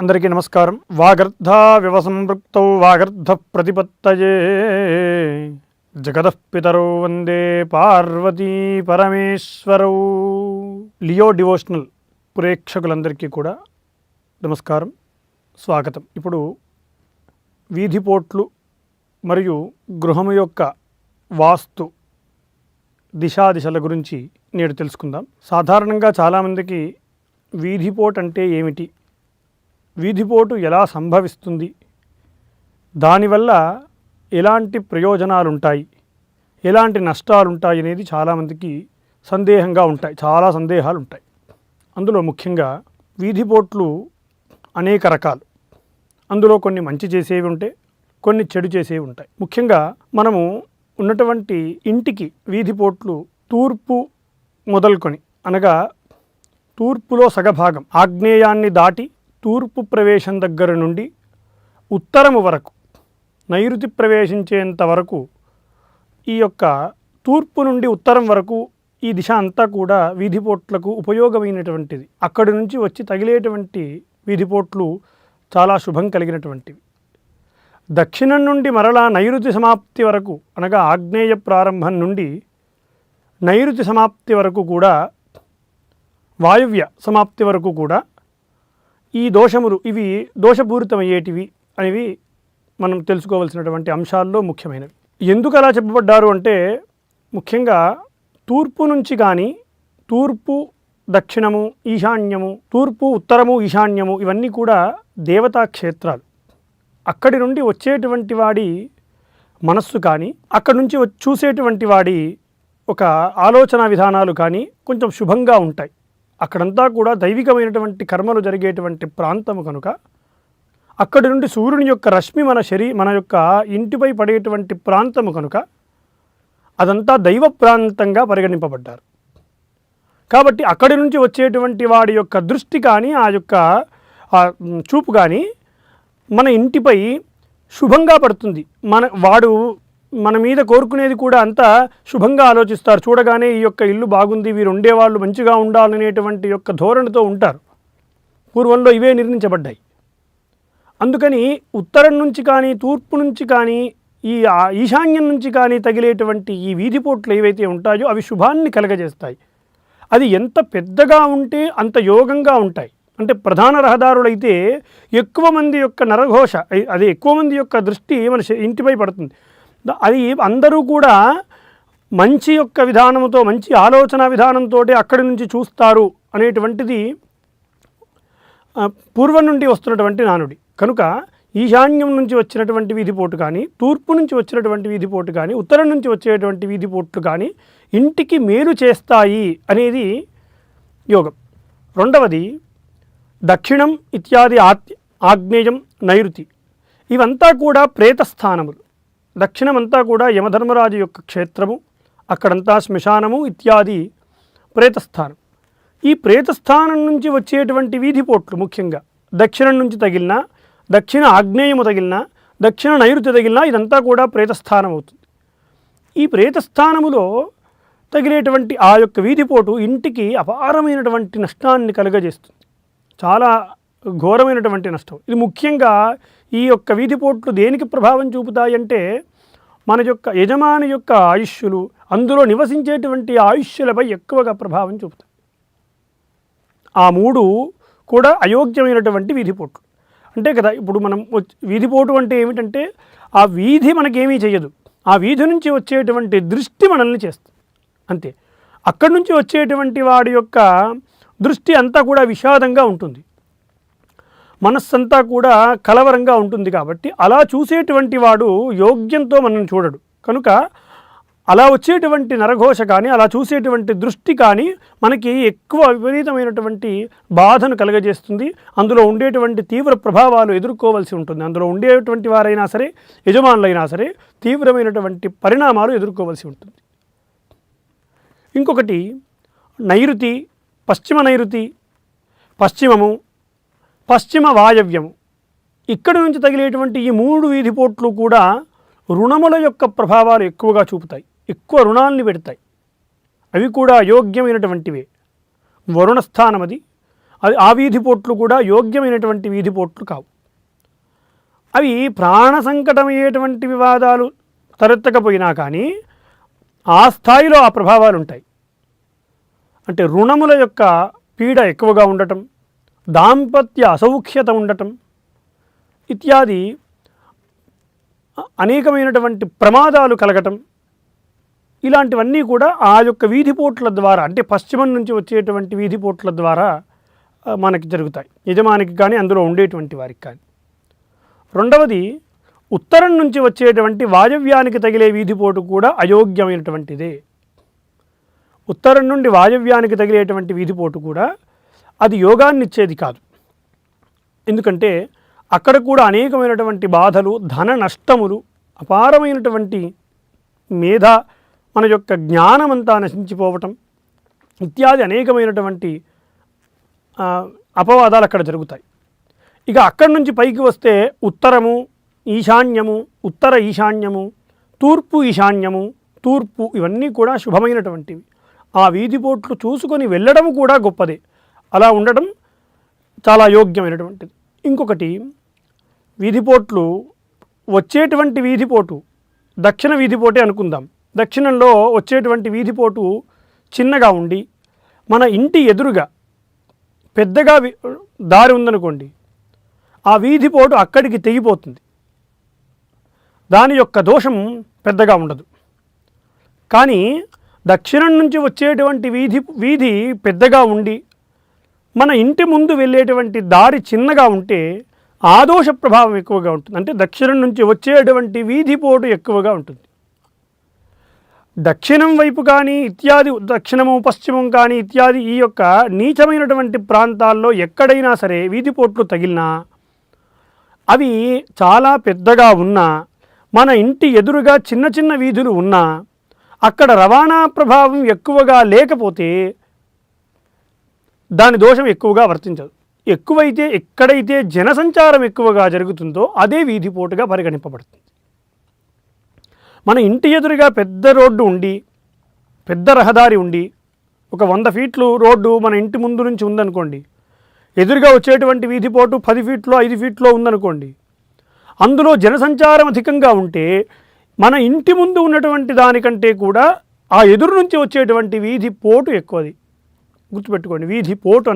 అందరికీ నమస్కారం. వాగర్ధ సంపృక్తౌ వాగర్ధ ప్రతిపత్తయే. జగతః పితరౌ వందే పార్వతీ పరమేశ్వరౌ. లియో డివోషనల్ ప్రేక్షకులందరికీ కూడా నమస్కారం స్వాగతం. ఇప్పుడు వీధిపోట్లు మరియు గృహము యొక్క వాస్తు దిశాదిశల గురించి నేడు తెలుసుకుందాం. సాధారణంగా చాలామందికి వీధిపోట్ అంటే ఏమిటి? వీధిపోటు ఎలా సంభవిస్తుంది? దానివల్ల ఎలాంటి ప్రయోజనాలుంటాయి? ఎలాంటి నష్టాలు ఉంటాయి అనేది చాలామందికి సందేహంగా ఉంటాయి. చాలా సందేహాలు ఉంటాయి అందులో ముఖ్యంగా వీధిపోట్లు అనేక రకాలు. అందులో కొన్ని మంచి చేసేవి ఉంటాయి కొన్ని చెడు చేసేవి ఉంటాయి. ముఖ్యంగా మనము ఉన్నటువంటి ఇంటికి వీధిపోట్లు తూర్పు మొదలుకొని అనగా తూర్పులో సగభాగం ఆగ్నేయాన్ని దాటి తూర్పు ప్రవేశం దగ్గర నుండి ఉత్తరము వరకు నైరుతి ప్రవేశించేంత వరకు ఈ యొక్క తూర్పు నుండి ఉత్తరం వరకు ఈ దిశ అంతా కూడా వీధిపోట్లకు ఉపయోగమైనటువంటిది. అక్కడి నుంచి వచ్చి తగిలేటువంటి వీధిపోట్లు చాలా శుభం కలిగినటువంటివి. దక్షిణం నుండి మరలా నైరుతి సమాప్తి వరకు అనగా ఆగ్నేయ ప్రారంభం నుండి నైరుతి సమాప్తి వరకు కూడా వాయువ్య సమాప్తి వరకు కూడా ఈ దోషములు ఇవి దోషపూరితమయ్యేటివి అనేవి మనం తెలుసుకోవాల్సినటువంటి అంశాల్లో ముఖ్యమైనవి. ఎందుకు అలా చెప్పబడ్డారు అంటే ముఖ్యంగా తూర్పు నుంచి కానీ తూర్పు దక్షిణము ఈశాన్యము తూర్పు ఉత్తరము ఈశాన్యము ఇవన్నీ కూడా దేవతా క్షేత్రాలు. అక్కడి నుండి వచ్చేటువంటి వాడి మనస్సు కానీ అక్కడి నుంచి చూసేటువంటి వాడి ఒక ఆలోచన విధానాలు కానీ కొంచెం శుభంగా ఉంటాయి. అక్కడంతా కూడా దైవికమైనటువంటి కర్మలు జరిగేటువంటి ప్రాంతము కనుక అక్కడి నుండి సూర్యుని యొక్క రశ్మి మన శరీ మన యొక్క ఇంటిపై పడేటువంటి ప్రాంతము కనుక అదంతా దైవ ప్రాంతంగా పరిగణింపబడ్డారు. కాబట్టి అక్కడి నుంచి వచ్చేటువంటి వాడి యొక్క దృష్టి కానీ ఆ యొక్క చూపు కానీ మన ఇంటిపై శుభంగా పడుతుంది. మన వాడు మన మీద కోరుకునేది కూడా అంతా శుభంగా ఆలోచిస్తారు. చూడగానే ఈ యొక్క ఇల్లు బాగుంది వీరు ఉండేవాళ్ళు మంచిగా ఉండాలనేటువంటి యొక్క ధోరణితో ఉంటారు. పూర్వంలో ఇవే నిర్మించబడ్డాయి అందుకని ఉత్తరం నుంచి కానీ తూర్పు నుంచి కానీ ఈ ఈశాన్యం నుంచి కానీ తగిలేటువంటి ఈ వీధిపోట్లు ఏవైతే ఉంటాయో అవి శుభాన్ని కలగజేస్తాయి. అది ఎంత పెద్దగా ఉంటే అంత యోగంగా ఉంటాయి. అంటే ప్రధాన రహదారులైతే ఎక్కువ మంది యొక్క నరఘోష అది ఎక్కువ మంది యొక్క దృష్టి మన ఇంటిపై పడుతుంది. అది అందరూ కూడా మంచి యొక్క విధానంతో మంచి ఆలోచన విధానంతో అక్కడి నుంచి చూస్తారు అనేటువంటిది పూర్వం నుండి వస్తున్నటువంటి నానుడి. కనుక ఈశాన్యం నుంచి వచ్చినటువంటి వీధిపోటు కానీ తూర్పు నుంచి వచ్చినటువంటి వీధిపోటు కానీ ఉత్తరం నుంచి వచ్చేటువంటి వీధిపోట్లు కానీ ఇంటికి మేలు చేస్తాయి అనేది యోగం. రెండవది దక్షిణం ఇత్యాది ఆత్ ఆగ్నేయం నైరుతి. ఇవంతా కూడా ప్రేతస్థానములు. దక్షిణమంతా కూడా యమధర్మరాజు యొక్క క్షేత్రము అక్కడంతా శ్మశానము ఇత్యాది ప్రేతస్థానం. ఈ ప్రేతస్థానం నుంచి వచ్చేటువంటి వీధిపోట్లు ముఖ్యంగా దక్షిణం నుంచి తగిలినా దక్షిణ ఆగ్నేయము తగిలినా దక్షిణ నైరుతి తగిలినా ఇదంతా కూడా ప్రేతస్థానం అవుతుంది. ఈ ప్రేతస్థానములో తగిలేటువంటి ఆ యొక్క వీధిపోటు ఇంటికి అపారమైనటువంటి నష్టాన్ని కలుగజేస్తుంది. చాలా ఘోరమైనటువంటి నష్టం. ఇది ముఖ్యంగా ఈ యొక్క వీధిపోట్లు దేనికి ప్రభావం చూపుతాయంటే మన యొక్క యజమాని యొక్క ఆయుష్యులు అందులో నివసించేటువంటి ఆయుష్యులపై ఎక్కువగా ప్రభావం చూపుతాయి. ఆ మూడు కూడా అయోగ్యమైనటువంటి వీధిపోట్లు అంటే కదా ఇప్పుడు మనం వచ్చి- వీధిపోటు అంటే ఏమిటంటే ఆ వీధి మనకేమీ చేయదు ఆ వీధి నుంచి వచ్చేటువంటి దృష్టి మనల్ని చేస్తుంది. అంతే. అక్కడి నుంచి వచ్చేటువంటి వాడి యొక్క దృష్టి అంతా కూడా విషాదంగా ఉంటుంది. మనస్సంతా కూడా కలవరంగా ఉంటుంది కాబట్టి అలా చూసేటువంటి వాడు యోగ్యంతో మనం చూడడు. కనుక అలా వచ్చేటువంటి నరఘోష కానీ అలా చూసేటువంటి దృష్టి కానీ మనకి ఎక్కువ విపరీతమైనటువంటి బాధను కలగజేస్తుంది. అందులో ఉండేటువంటి తీవ్ర ప్రభావాలు ఎదుర్కోవాల్సి ఉంటుంది. అందులో ఉండేటువంటి వారైనా సరే యజమానులైనా సరే తీవ్రమైనటువంటి పరిణామాలు ఎదుర్కోవాల్సి ఉంటుంది. ఇంకొకటి నైరుతి పశ్చిమ నైరుతి పశ్చిమము పశ్చిమ వాయవ్యము. ఇక్కడి నుంచి తగిలేటువంటి ఈ మూడు వీధిపోట్లు కూడా రుణముల యొక్క ప్రభావాలు ఎక్కువగా చూపుతాయి. ఎక్కువ రుణాల్ని పెడతాయి. అవి కూడా అయోగ్యమైనటువంటివే వరుణస్థానం అది అది ఆ వీధిపోట్లు కూడా యోగ్యమైనటువంటి వీధిపోట్లు కావు. అవి ప్రాణ సంకటమయ్యేటువంటి వివాదాలు తలెత్తకపోయినా కానీ ఆ స్థాయిలో ఆ ప్రభావాలు ఉంటాయి అంటే రుణముల యొక్క పీడ ఎక్కువగా ఉండటం దాంపత్య అసౌఖ్యత ఉండటం ఇత్యాది అనేకమైనటువంటి ప్రమాదాలు కలగటం ఇలాంటివన్నీ కూడా ఆ యొక్క వీధిపోట్ల ద్వారా అంటే పశ్చిమం నుంచి వచ్చేటువంటి వీధిపోట్ల ద్వారా మనకి జరుగుతాయి. యజమానికి కానీ అందులో ఉండేటువంటి వారికి కానీ. రెండవది ఉత్తరం నుంచి వచ్చేటువంటి వాయవ్యానికి తగిలే వీధిపోటు కూడా అయోగ్యమైనటువంటిదే. ఉత్తరం నుండి వాయవ్యానికి తగిలేటువంటి వీధిపోటు కూడా అది యోగాన్ని ఇచ్చేది కాదు. ఎందుకంటే అక్కడ కూడా అనేకమైనటువంటి బాధలు ధన నష్టములు అపారమైనటువంటి మేధ మన యొక్క జ్ఞానమంతా నశించిపోవటం ఇత్యాది అనేకమైనటువంటి అపవాదాలు అక్కడ జరుగుతాయి. ఇక అక్కడి నుంచి పైకి వస్తే ఉత్తరము ఈశాన్యము ఉత్తర ఈశాన్యము తూర్పు ఈశాన్యము తూర్పు ఇవన్నీ కూడా శుభమైనటువంటివి. ఆ వీధిపోట్లు చూసుకొని వెళ్ళడం కూడా గొప్పదే. అలా ఉండడం చాలా యోగ్యమైనటువంటిది. ఇంకొకటి వీధిపోట్లు వచ్చేటువంటి వీధిపోటు దక్షిణ వీధిపోటే అనుకుందాం. దక్షిణంలో వచ్చేటువంటి వీధిపోటు చిన్నగా ఉండి మన ఇంటి ఎదురుగా పెద్దగా దారి ఉందనుకోండి ఆ వీధిపోటు అక్కడికి తెగిపోతుంది. దాని యొక్క దోషం పెద్దగా ఉండదు. కానీ దక్షిణం నుంచి వచ్చేటువంటి వీధి వీధి పెద్దగా ఉండి మన ఇంటి ముందు వెళ్ళేటువంటి దారి చిన్నగా ఉంటే ఆదోష ప్రభావం ఎక్కువగా ఉంటుంది. అంటే దక్షిణం నుంచి వచ్చేటువంటి వీధిపోటు ఎక్కువగా ఉంటుంది. దక్షిణం వైపు కానీ ఇత్యాది దక్షిణము పశ్చిమం కానీ ఇత్యాది ఈ యొక్క నీచమైనటువంటి ప్రాంతాల్లో ఎక్కడైనా సరే వీధిపోట్లు తగిలినా అవి చాలా పెద్దగా ఉన్నా మన ఇంటి ఎదురుగా చిన్న చిన్న వీధులు ఉన్నా అక్కడ రవాణా ప్రభావం ఎక్కువగా లేకపోతే దాని దోషం ఎక్కువగా వర్తించదు. ఎక్కువైతే ఎక్కడైతే జనసంచారం ఎక్కువగా జరుగుతుందో అదే వీధిపోటుగా పరిగణింపబడుతుంది. మన ఇంటి ఎదురుగా పెద్ద రోడ్డు ఉండి పెద్ద రహదారి ఉండి ఒక వంద ఫీట్లు రోడ్డు మన ఇంటి ముందు నుంచి ఉందనుకోండి ఎదురుగా వచ్చేటువంటి వీధిపోటు పది ఫీట్లో ఐదు ఫీట్లో ఉందనుకోండి అందులో జనసంచారం అధికంగా ఉంటే మన ఇంటి ముందు ఉన్నటువంటి దానికంటే కూడా ఆ ఎదురు నుంచి వచ్చేటువంటి వీధి పోటు ఎక్కువది. గుర్తుపెట్టుకోండి. వీధి పోటు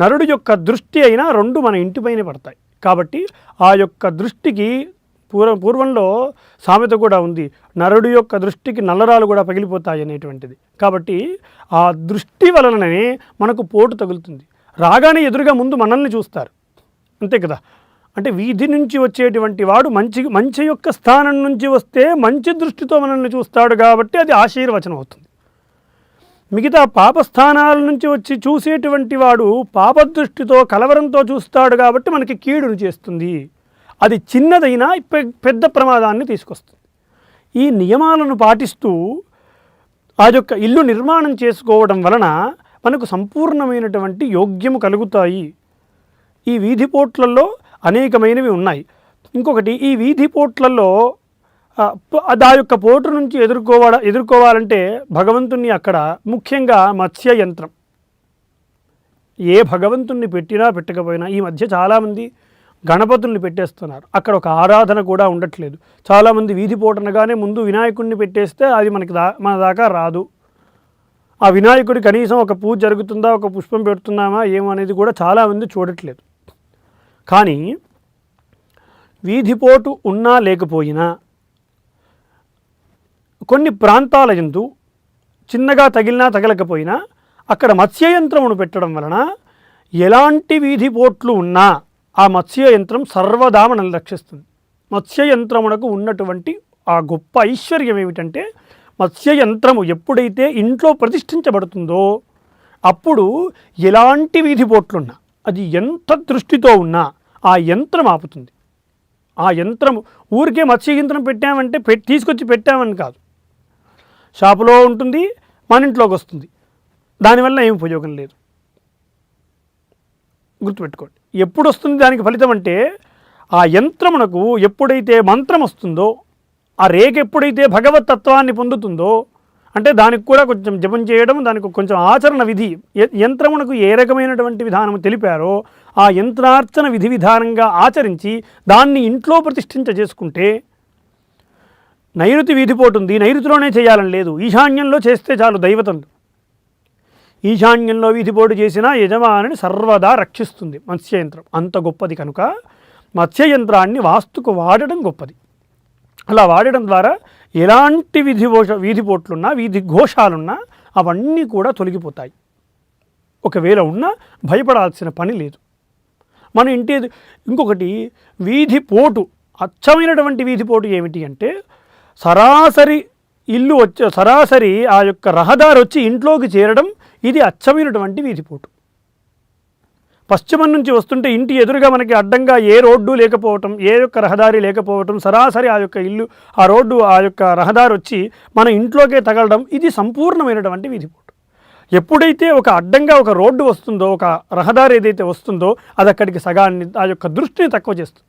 నరుడు యొక్క దృష్టి అయినా రెండు మన ఇంటిపైనే పడతాయి. కాబట్టి ఆ యొక్క దృష్టికి పూర్వ పూర్వంలో సామెత కూడా ఉంది. నరుడు యొక్క దృష్టికి నల్లరాలు కూడా పగిలిపోతాయి అనేటువంటిది. కాబట్టి ఆ దృష్టి వలననే మనకు పోటు తగులుతుంది. రాగానే ఎదురుగా ముందు మనల్ని చూస్తారు. అంతే కదా? అంటే వీధి నుంచి వచ్చేటువంటి వాడు మంచి మంచి యొక్క స్థానం నుంచి వస్తే మంచి దృష్టితో మనల్ని చూస్తాడు కాబట్టి అది ఆశీర్వచనం అవుతుంది. మిగతా పాపస్థానాల నుంచి వచ్చి చూసేటువంటి వాడు పాపదృష్టితో కలవరంతో చూస్తాడు కాబట్టి మనకి కీడును చేస్తుంది. అది చిన్నదైనా పెద్ద ప్రమాదాన్ని తీసుకొస్తుంది. ఈ నియమాలను పాటిస్తూ ఆ యొక్క ఇల్లు నిర్మాణం చేసుకోవడం వలన మనకు సంపూర్ణమైనటువంటి యోగ్యము కలుగుతాయి. ఈ వీధి పోట్లలో అనేకమైనవి ఉన్నాయి. ఇంకొకటి ఈ వీధి పోట్లలో దా యొక్క పోటు నుంచి ఎదుర్కోవడ ఎదుర్కోవాలంటే భగవంతుణ్ణి అక్కడ ముఖ్యంగా మత్స్య యంత్రం. ఏ భగవంతుణ్ణి పెట్టినా పెట్టకపోయినా ఈ మధ్య చాలామంది గణపతుల్ని పెట్టేస్తున్నారు. అక్కడ ఒక ఆరాధన కూడా ఉండట్లేదు. చాలామంది వీధి పోటనగానే ముందు వినాయకుడిని పెట్టేస్తే అది మనకి దా మన దాకా రాదు. ఆ వినాయకుడి కనీసం ఒక పూజ జరుగుతుందా ఒక పుష్పం పెడుతున్నామా ఏమో అనేది కూడా చాలామంది చూడట్లేదు. కానీ వీధిపోటు ఉన్నా లేకపోయినా కొన్ని ప్రాంతాల ఎందు చిన్నగా తగిలినా తగలకపోయినా అక్కడ మత్స్య యంత్రమును పెట్టడం వలన ఎలాంటి వీధి పోట్లు ఉన్నా ఆ మత్స్య యంత్రం సర్వదా మనల్ని రక్షిస్తుంది. మత్స్య యంత్రమునకు ఉన్నటువంటి ఆ గొప్ప ఐశ్వర్యం ఏమిటంటే మత్స్య యంత్రము ఎప్పుడైతే ఇంట్లో ప్రతిష్ఠించబడుతుందో అప్పుడు ఎలాంటి వీధి పోట్లున్నా అది ఎంత దృష్టితో ఉన్నా ఆ యంత్రం ఆపుతుంది. ఆ యంత్రం ఊరికే మత్స్య యంత్రం పెట్టామంటే పె తీసుకొచ్చి పెట్టామని కాదు. షాపులో ఉంటుంది మన ఇంట్లోకి వస్తుంది. దానివల్ల ఏం ఉపయోగం లేదు. గుర్తుపెట్టుకోండి. ఎప్పుడు వస్తుంది దానికి ఫలితం అంటే ఆ యంత్రమునకు ఎప్పుడైతే మంత్రం వస్తుందో ఆ రేఖ ఎప్పుడైతే భగవత్ తత్వాన్ని పొందుతుందో అంటే దానికి కూడా కొంచెం జపం చేయడం దానికి కొంచెం ఆచరణ విధి యంత్రమునకు ఏ రకమైనటువంటి విధానం తెలిపారో ఆ యంత్రార్చన విధి విధానంగా ఆచరించి దాన్ని ఇంట్లో ప్రతిష్ఠించ చేసుకుంటే నైరుతి వీధిపోటు ఉంది నైరుతిలోనే చేయాలని లేదు. ఈశాన్యంలో చేస్తే చాలు దైవతలు ఈశాన్యంలో వీధిపోటు చేసిన యజమానిని సర్వదా రక్షిస్తుంది మత్స్యయంత్రం. అంత గొప్పది కనుక మత్స్యయంత్రాన్ని వాస్తుకు వాడడం గొప్పది. అలా వాడడం ద్వారా ఎలాంటి విధి వీధిపోట్లున్నా వీధి ఘోషాలున్నా అవన్నీ కూడా తొలగిపోతాయి. ఒకవేళ ఉన్నా భయపడాల్సిన పని లేదు. మన ఇంటి ఇంకొకటి వీధి పోటు అచ్చమైనటువంటి వీధి పోటు ఏమిటి అంటే సరాసరి ఇల్లు వచ్చే సరాసరి ఆ యొక్క రహదారి వచ్చి ఇంట్లోకి చేరడం ఇది అచ్చమైనటువంటి వీధిపోటు. పశ్చిమం నుంచి వస్తుంటే ఇంటి ఎదురుగా మనకి అడ్డంగా ఏ రోడ్డు లేకపోవటం ఏ యొక్క రహదారి లేకపోవటం సరాసరి ఆ యొక్క ఇల్లు ఆ రోడ్డు ఆ యొక్క రహదారి వచ్చి మన ఇంట్లోకే తగలడం ఇది సంపూర్ణమైనటువంటి వీధిపోటు. ఎప్పుడైతే ఒక అడ్డంగా ఒక రోడ్డు వస్తుందో ఒక రహదారి ఏదైతే వస్తుందో అది అక్కడికి సగాన్ని ఆ యొక్క దృష్టిని తక్కువ చేస్తుంది.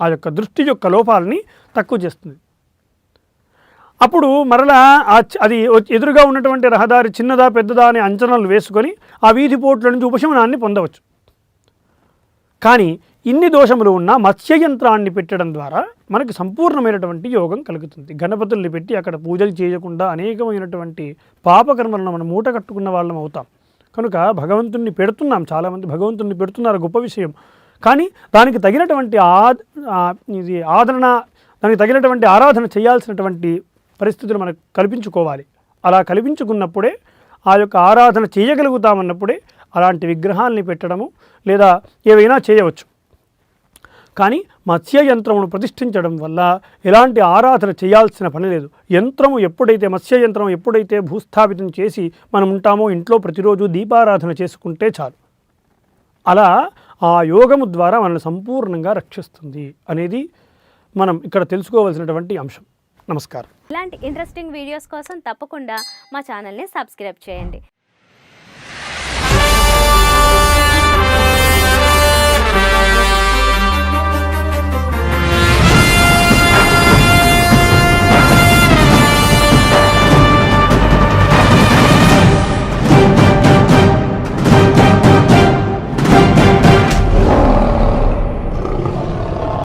ఆ యొక్క దృష్టి యొక్క లోపాలని తక్కువ చేస్తుంది. అప్పుడు మరలా అది ఎదురుగా ఉన్నటువంటి రహదారి చిన్నదా పెద్దదా అనే అంచనాలు వేసుకొని ఆ వీధి పోట్ల నుంచి ఉపశమనాన్ని పొందవచ్చు. కానీ ఇన్ని దోషములు ఉన్న మత్స్య యంత్రాన్ని పెట్టడం ద్వారా మనకి సంపూర్ణమైనటువంటి యోగం కలుగుతుంది. గణపతుల్ని పెట్టి అక్కడ పూజలు చేయకుండా అనేకమైనటువంటి పాపకర్మలను మనం మూట కట్టుకున్న వాళ్ళం అవుతాం. కనుక భగవంతుణ్ణి పెడుతున్నాం. చాలామంది భగవంతుణ్ణి పెడుతున్నారు గొప్ప విషయం. కానీ దానికి తగినటువంటి ఆ ఆ, ఇది ఆదరణ దానికి తగినటువంటి ఆరాధన చేయాల్సినటువంటి పరిస్థితులు మనకు కల్పించుకోవాలి. అలా కల్పించుకున్నప్పుడే ఆ యొక్క ఆరాధన చేయగలుగుతామన్నప్పుడే అలాంటి విగ్రహాల్ని పెట్టడము లేదా ఏవైనా చేయవచ్చు. కానీ మత్స్య యంత్రమును ప్రతిష్ఠించడం వల్ల ఎలాంటి ఆరాధన చేయాల్సిన పని లేదు. యంత్రము ఎప్పుడైతే మత్స్య యంత్రం ఎప్పుడైతే భూస్థాపితం చేసి మనం ఉంటామో ఇంట్లో ప్రతిరోజు దీపారాధన చేసుకుంటే చాలు. అలా ఆ యోగము ద్వారా మనల్ని సంపూర్ణంగా రక్షిస్తుంది అనేది మనం ఇక్కడ తెలుసుకోవాల్సినటువంటి అంశం. నమస్కారం. ఇలాంటి ఇంట్రెస్టింగ్ వీడియోస్ కోసం తప్పకుండా మా ఛానల్ని సబ్స్క్రైబ్ చేయండి.